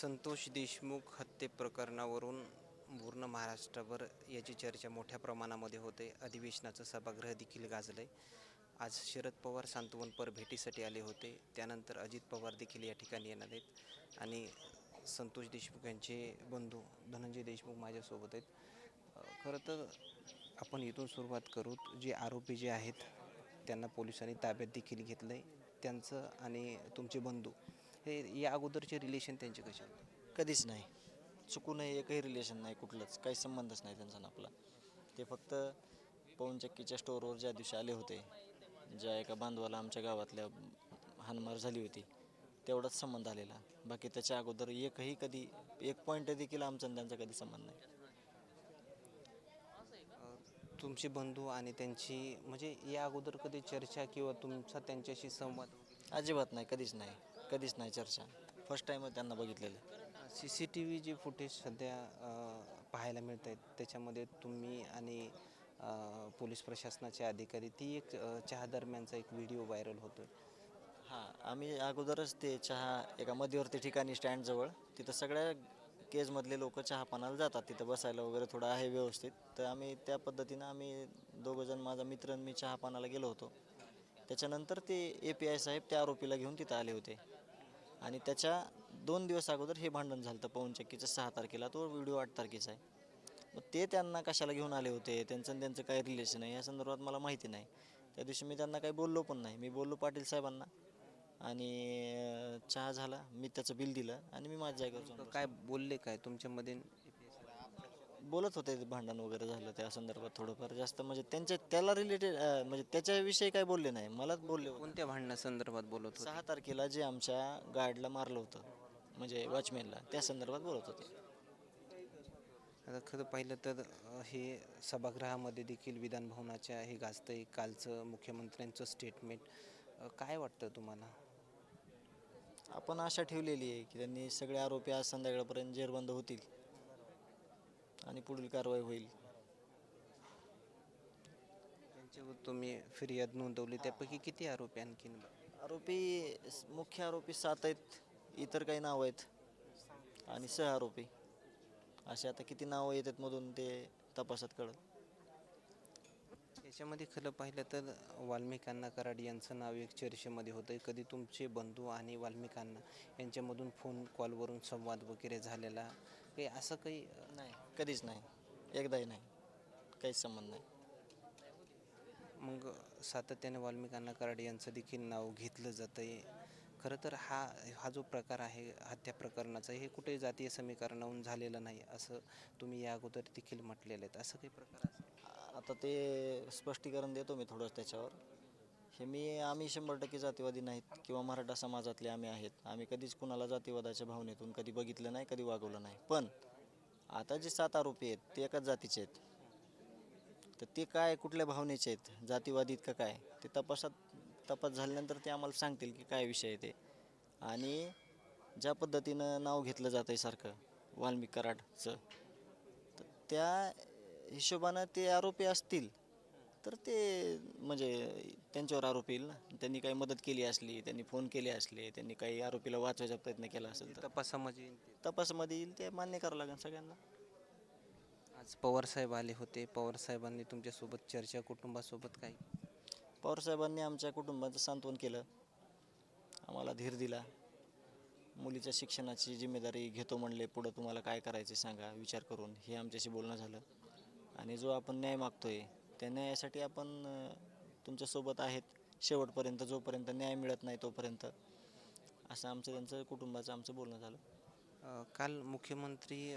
संतोष देशमुख हत्ये प्रकरणावरून पूर्ण महाराष्ट्रभर याची चर्चा मोठ्या प्रमाणामध्ये होते. अधिवेशनाचं सभागृह देखील गाजलं आहे आज शरद पवार सांत्वनपर भेटीसाठी आले होते. त्यानंतर अजित पवार देखील या ठिकाणी येणार आहेत. आणि संतोष देशमुख यांचे बंधू धनंजय देशमुख माझ्यासोबत आहेत. खरं तर आपण इथून सुरुवात करू. जे आरोपी जे आहेत त्यांना पोलिसांनी ताब्यात देखील घेतलं आहे त्यांचं आणि तुमचे बंधू हे या अगोदरचे रिलेशन त्यांचे कसे? कधीच नाही. चुकूनही एकही रिलेशन नाही कुठलंच. काही संबंधच नाही त्यांचा आपला. ते फक्त पवनचक्कीच्या स्टोअरवर ज्या दिवशी आले होते ज्या एका बांधवाला आमच्या गावातल्या हानमार झाली होती तेवढाच संबंध आलेला. बाकी त्याच्या अगोदर एकही कधी एक पॉईंट देखील आमचा आणि त्यांचा कधी संबंध नाही. तुमचे बंधू आणि त्यांची म्हणजे या अगोदर कधी चर्चा किंवा तुमचा त्यांच्याशी संवाद? अजिबात नाही कधीच नाही. कधीच नाही चर्चा. फर्स्ट टाईमच त्यांना बघितलेलं. सी सी टी व्ही जे फुटेज सध्या अ, पाहायला मिळत आहेत त्याच्यामध्ये तुम्ही आणि अ, पोलीस प्रशासनाचे अधिकारी ती एक अ, चहा दरम्यानचा एक व्हिडिओ व्हायरल होतो हां आम्ही अगोदरच ते चहा एका मध्यवर्ती ठिकाणी स्टँडजवळ तिथं सगळ्या केजमधले लोक चहा पाण्याला जातात तिथं बसायला वगैरे थोडं आहे व्यवस्थित. तर आम्ही त्या पद्धतीनं आम्ही दोघंजण माझा मित्र आणि मी चहा पाण्याला गेलो होतो. त्याच्यानंतर ते ए पी आय साहेब त्या आरोपीला घेऊन तिथं आले होते. आणि त्याच्या दोन दिवस अगोदर हे भांडण झालं होतं पवनचक्कीचं सहा तारखेला. तो व्हिडिओ आठ तारखेचा आहे. मग ते त्यांना कशाला घेऊन आले होते? त्यांचं आणि त्यांचं काय रिलेशन आहे या संदर्भात मला माहिती नाही. त्या दिवशी मी त्यांना काही बोललो पण नाही. मी बोललो पाटील साहेबांना. आणि चहा झाला. मी त्याचं बिल दिलं आणि मी माझ्या जागेवर काय बोलले काय? तुमच्यामध्ये बोलत होते भांडण वगैरे झालं त्या संदर्भात थोडंफार जास्त. म्हणजे त्यांच्या त्याला रिलेटेड म्हणजे त्याच्याविषयी काय बोलले नाही. मलाच बोलले होते. कोणत्या भांडणासंदर्भात बोलत होते? सहा तारखेला जे आमच्या गार्डला मारलं होतं म्हणजे वॉचमॅनला त्या संदर्भात बोलत होते. आता खरं पाहिलं तर अ, हे सभागृहामध्ये देखील विधानभवनाच्या हे गाजतं आहे कालचं मुख्यमंत्र्यांचं स्टेटमेंट काय वाटतं तुम्हाला? आपण आशा ठेवलेली आहे की त्यांनी सगळे आरोपी आज संध्याकाळपर्यंत जेरबंद होतील. आणि पुढील कारवाई होईल. त्यांच्यावर तुम्ही फिर्याद नोंदवली त्यापैकी किती आरोपी आणखीन? आरोपी मुख्य आरोपी सात आहेत इतर काही नावं आहेत. आणि सह आरोपी. असे आता किती नावं येतात मधून ते तपासात कळत. याच्यामध्ये खरं पाहिलं तर वाल्मिकांना कराड यांचं नाव एक चर्चेमध्ये होतं. कधी तुमचे बंधू आणि वाल्मिकांना यांच्यामधून फोन कॉलवरून संवाद वगैरे झालेला? काही असं काही नाही कधीच नाही. एकदाही नाही. काहीच संबंध नाही. मग सातत्याने वाल्मिकांना कराड यांचं देखील नाव घेतलं जातं आहे खरं तर हा हा जो प्रकार आहे हत्या प्रकरणाचा हे कुठे जातीय समीकरणाहून झालेलं नाही असं तुम्ही या अगोदर देखील म्हटलेलं आहे असं काही प्रकार असेल आता ते स्पष्टीकरण देतो मी थोडंसं त्याच्यावर. हे मी आम्ही शंभर टक्के जातीवादी नाहीत किंवा मराठा समाजातले आम्ही आहेत. आम्ही कधीच कुणाला जातीवादाच्या भावनेतून कधी बघितलं नाही कधी वागवलं नाही. पण आता जे सात आरोपी आहेत ते एकाच जातीचे आहेत. तर ते काय कुठल्या भावनेचे आहेत? जातीवादीत का काय? ते तपासात तपास झाल्यानंतर ते आम्हाला सांगतील की काय विषय आहे ते. आणि ज्या पद्धतीनं नाव घेतलं जातं आहे सारखं वाल्मिक कराडचं तर त्या हिशोबानं ते आरोपी असतील तर ते म्हणजे त्यांच्यावर आरोप येईल ना. त्यांनी काही मदत केली असली त्यांनी फोन केले असले त्यांनी काही आरोपीला वाचवायचा प्रयत्न केला असेल तर. तपासामध्ये येईल ते. तपासामध्ये येईल ते मान्य करावं लागेल सगळ्यांना. आज पवारसाहेब आले होते. पवारसाहेबांनी तुमच्यासोबत चर्चा कुटुंबासोबत काही? पवारसाहेबांनी आमच्या कुटुंबाचं सांत्वन केलं. आम्हाला धीर दिला. मुलीच्या शिक्षणाची जिम्मेदारी घेतो म्हणले पुढं तुम्हाला काय करायचे सांगा विचार करून हे आमच्याशी बोलणं झालं. आणि जो आपण न्याय मागतोय त्या न्यायासाठी आपण तुमच्यासोबत आहेत शेवटपर्यंत जोपर्यंत न्याय मिळत नाही तोपर्यंत. असं आमचं त्यांचं कुटुंबाचं आमचं बोलणं झालं. काल मुख्यमंत्री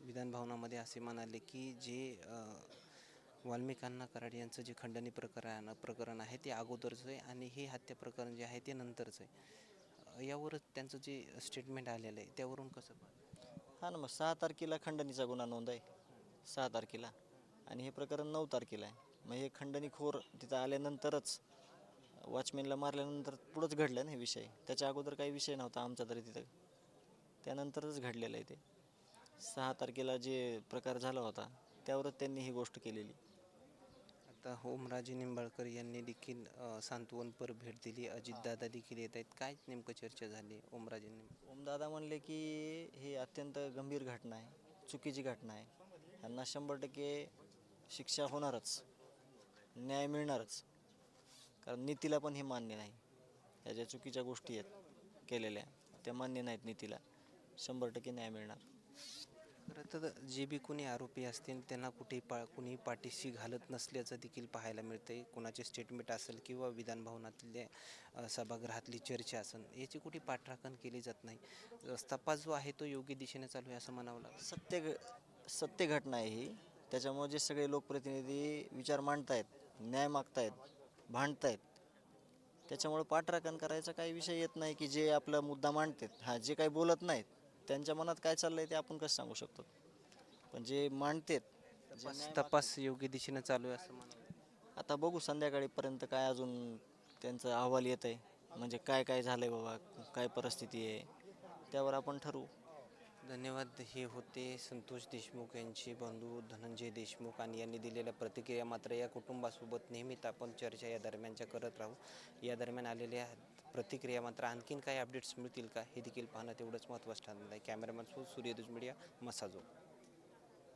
विधानभवनामध्ये असे म्हणाले की जे वाल्मिकांना कराड यांचं जे खंडणी प्रकरण प्रकरण आहे ते अगोदरचं आहे आणि हे हत्या प्रकरण जे आहे ते नंतरचं आहे. अ, यावर त्यांचं जे स्टेटमेंट आलेलं आहे त्यावरून कसं? हां ना मग सहा तारखेला खंडणीचा गुन्हा नोंद आहे. सहा तारखेला. आणि हे प्रकरण नऊ तारखेला आहे. मग हे खंडणीखोर तिथं आल्यानंतरच वॉचमॅनला मारल्यानंतर पुढंच घडलं ना हे विषय? त्याच्या अगोदर काही विषय नव्हता आमचा तरी तिथं. त्यानंतरच घडलेलं आहे ते. सहा तारखेला जे प्रकार झाला होता त्यावरच त्यांनी ही गोष्ट केलेली. आता ओमराजे निंबाळकर यांनी देखील सांत्वनपर भेट दिली. अजितदादा देखील येत आहेत. काय नेमकं चर्चा झाली ओमराजे ओमदादा म्हणले की ही अत्यंत गंभीर घटना आहे. चुकीची घटना आहे. यांना शंभर टक्के शिक्षा होणारच. न्याय मिळणारच. कारण नीतीला पण हे मान्य नाही. या ज्या चुकीच्या गोष्टी आहेत केलेल्या त्या मान्य नाहीत नीतीला. शंभर टक्के न्याय मिळणार. खरं तर जे बी कोणी आरोपी असतील त्यांना कुठेही पा कुणी पाठीशी घालत नसल्याचं देखील पाहायला मिळतंय. कोणाचे स्टेटमेंट असेल किंवा विधानभवनातल्या अ, सभागृहातली चर्चा असेल याची कुठे पाठराखण केली जात नाही. तपास जो आहे तो योग्य दिशेने चालू आहे असं म्हणावं लागेल. सत्य सत्य घटना आहे ही. त्याच्यामुळे जे सगळे लोकप्रतिनिधी विचार मांडतायत न्याय मागतायत भांडतायत त्याच्यामुळे पाठराखण करायचा काही विषय येत नाही की जे आपला मुद्दा मांडतात. हा जे काही बोलत नाहीत त्यांच्या मनात काय चाललंय ते आपण कसं सांगू शकतो? पण जे मांडतात तपास योग्य दिशेने चालू आहे असं आता बघू संध्याकाळीपर्यंत काय अजून त्यांचा अहवाल येत आहे म्हणजे काय काय झालंय बाबा काय परिस्थिती आहे त्यावर आपण ठरवू. धन्यवाद. हे होते संतोष देशमुख यांचे बंधू धनंजय देशमुख आणि यांनी दिलेल्या प्रतिक्रिया. मात्र या कुटुंबासोबत नेहमीच आपण चर्चा या दरम्यानच्या करत राहू. या दरम्यान आलेल्या प्रतिक्रिया मात्र आणखीन काही अपडेट्स मिळतील का हे देखील पाहणं तेवढंच महत्त्वाचं ठरणार आहे. कॅमेरामॅन सूर्यदुज मीडिया मसाजो.